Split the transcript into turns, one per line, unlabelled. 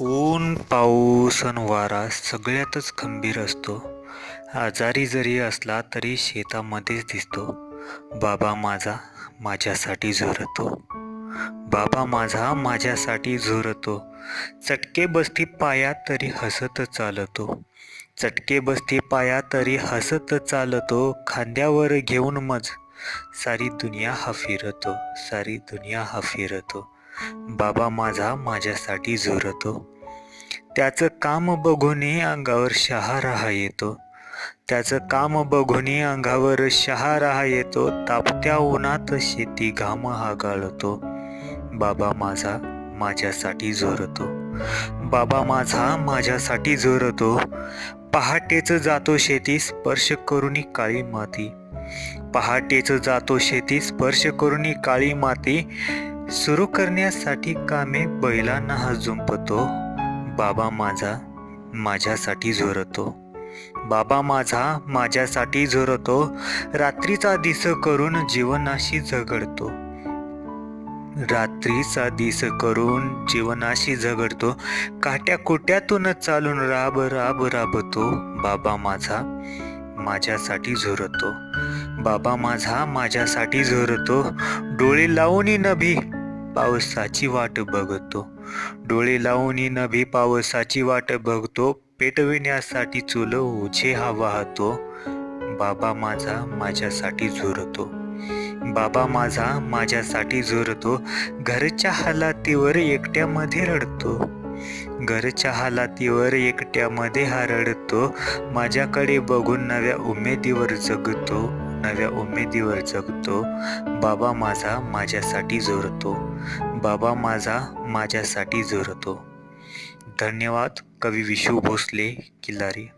ऊन पाऊस आणि वारा सगळ्यातच खंबीर असतो. आजारी जरी असला तरी शेतामध्येच दिसतो. बाबा माझा माझ्यासाठी झुरतो. बाबा माझा माझ्यासाठी झुरतो. चटके बसती पाया तरी हसत चालतो. चटके बसती पाया तरी हसत चालतो. खांद्यावर घेऊन मज. सारी दुनिया हा फिरतो. सारी दुनिया हा फिरतो. बाबा माझा माझ्यासाठी झुरतो त्याचं काम बघूनही अंगावर शहाराहा येतो. त्याचं काम बघूनही अंगावर शहाराहा येतो. तापत्या उन्हात शेती घाम हा गाळतो. बाबा माझा माझ्यासाठी झोरतो बाबा माझा माझ्यासाठी झोरतो पहाटेच जातो शेती स्पर्श करुनी काळी माती. पहाटेच जातो शेती स्पर्श करुनी काळी माती. सुरू करण्यासाठी कामे बैलांना हा झुंपतो? बाबा माझा माझ्यासाठी झोरतो. बाबा माझा माझ्यासाठी झोरतो. रात्रीचा दिस करून जीवनाशी झगडतो. रात्रीचा दिस करून जीवनाशी झगडतो. काट्या कुट्यातून चालून राब राब राबतो. बाबा माझा माझ्यासाठी झोरतो. बाबा माझा माझ्यासाठी झोरतो. डोळे लावून नभी पावसाची वाट बघतो. डोळे लावून नभी पावसाची वाट बघतो. पेटविण्यासाठी चुल ओझे हा वाहतो बाबा माझा माझ्यासाठी झुरतो. बाबा माझा माझ्यासाठी झुरतो. घरच्या हालातीवर एकट्यामध्ये रडतो. घरच्या हालातीवर एकट्यामध्ये हा रडतो माझ्याकडे बघून नव्या उमेदीवर जगतो. नव्या उमेदीवर जगतो. बाबा माझा माझ्यासाठी जोरतो. बाबा माझा माझ्यासाठी जोरतो. धन्यवाद. कवी विशू भोसले किल्लारी.